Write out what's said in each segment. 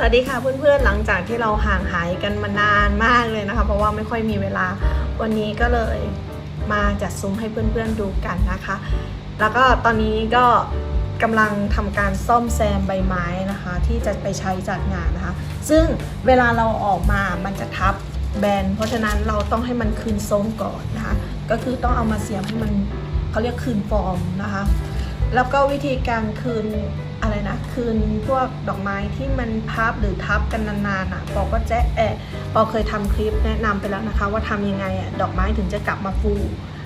สวัสดีค่ะเพื่อนๆ หลังจากที่เราห่างหายกันมานานมากเลยนะคะ เพราะว่าไม่ค่อยมีเวลาวันนี้ก็เลยมาจัดซุ้มให้เพื่อนๆดูกันนะคะ แล้วก็ตอนนี้ก็กำลังทำการซ่อมแซมใบไม้นะคะ ที่จะไปใช้จัดงานนะคะ ซึ่งเวลาเราออกมามันจะทับแบนเพราะฉะนั้นเราต้องให้มันคืนทรงก่อนนะคะ ก็คือต้องเอามาเสียบให้มันเขาเรียกคืนฟอร์มนะคะ แล้วก็วิธีการคืนอะไรนะคืนพวกดอกไม้ที่มันพับหรือทับกันนานๆอะปอก็แจ๊ะแอะปอเคยทำคลิปแนะนำไปแล้วนะคะ ว่าทำยังไงอะดอกไม้ถึงจะกลับมาฟู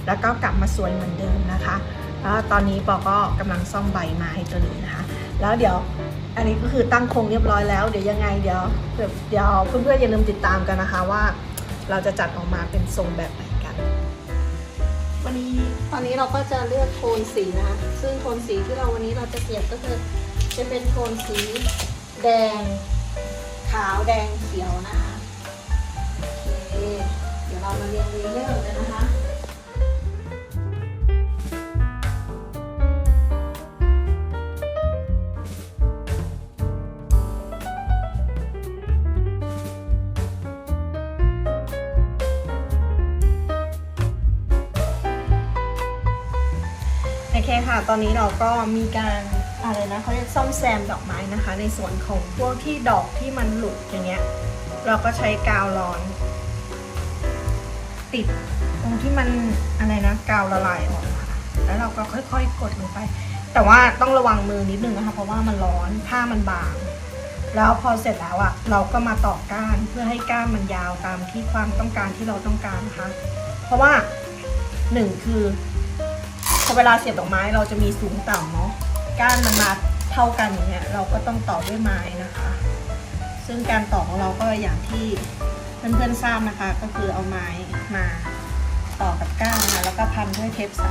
แล้วก็กลับมาสวยเหมือนเดิมนะคะแล้วตอนนี้ปอก็กำลังซ่อมใบไม้ตัวนี้นะคะ แล้วเดี๋ยวอันนี้ก็คือตั้งโครงเรียบร้อยแล้วเดี๋ยวยังไงเดี๋ยวเดี๋ยวเพื่อนๆอย่าลืมติดตามกันนะคะว่า เราจะจัดออกมาเป็นทรงแบบไหน วันนี้ตอนนี้เราก็จะเลือกโทนสีนะคะซึ่งโทนสีที่เราวันนี้เราจะเสียบก็คือจะเป็นโทนสีแดง ขาวแดงเขียวนะคะ คค่ะ ตอนนี้เราก็มีการอะไรนะเขาเรียกซ่อมแซมดอกไม้นะคะ ในส่วนของพวกที่ดอกที่มันหลุดอย่างเงี้ย เราก็ใช้กาวร้อน ติดตรงที่มันอะไรนะกาวละลายออกค่ะ แล้วเราก็ค่อยๆกดลงไป แต่ว่าต้องระวังมือนิดนึงนะคะ เพราะว่ามันร้อนผ้ามันบาง แล้วพอเสร็จแล้วอะ่ะ เราก็มาต่อก้านเพื่อให้ก้านมันยาวตามที่ความต้องการที่เราต้องการนะคะ เพราะว่าหนึ่งคือ อเวลาเสียบดอกไม้เราจะมีสูงต่ำเนาะก้านมันมาเท่ากันอย่างเงี้ยเราก็ต้องต่อด้วยไม้นะคะ ซึ่งการต่อของเราก็อย่างที่เพื่อนๆทราบนะคะ ก็คือเอาไม้มาต่อกับก้านนะแล้วก็พันด้วยเทปใส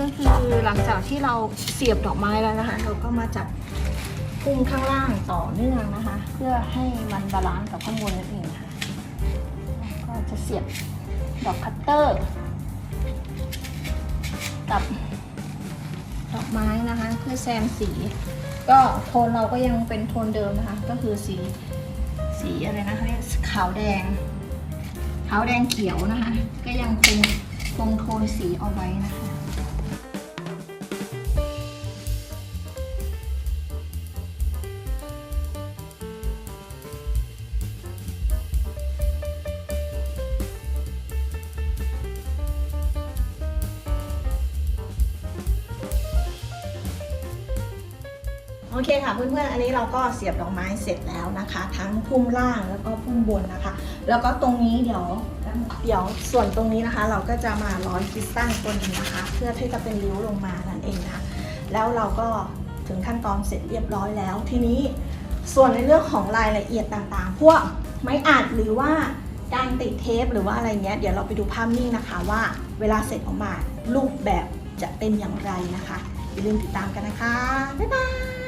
ก็คือหลังจากที่เราเสียบดอกไม้แล้วนะคะ เราก็มาจัดพุ่มข้างล่างต่อเนื่องนะคะ เพื่อให้มันบาลานซ์กับข้างบนนั่นเองค่ะก็จะเสียบดอกคัตเตอร์กับดอกไม้นะคะ เพื่อแซมสี ก็โทนเราก็ยังเป็นโทนเดิมนะคะ ก็คือสีสีอะไรนะคะเรียกขาวแดงขาวแดงเขียวนะคะ ก็ยังคงคงโทนสีเอาไว้นะคะ โอเคค่ะเพื่อนๆ อันนี้เราก็เสียบดอกไม้เสร็จแล้วนะคะ ทั้งพุ่มล่างแล้วก็พุ่มบนนะคะ แล้วก็ตรงนี้เดี๋ยวเดี๋ยวส่วนตรงนี้นะคะ เราก็จะมาร้อยคริสตัลตัวนี้นะคะ เพื่อที่จะเป็นริ้วลงมานั่นเองนะคะแล้วเราก็ถึงขั้นตอนเสร็จเรียบร้อยแล้ว ทีนี้ส่วนในเรื่องของรายละเอียดต่างๆ พวกไม้อัดหรือว่าการติดเทปหรือว่าอะไรเงี้ยเดี๋ยวเราไปดูภาพนิ่งนะคะว่าเวลาเสร็จออกมารูปแบบจะเป็นอย่างไรนะคะอย่าลืมติดตามกันนะคะบ๊ายบาย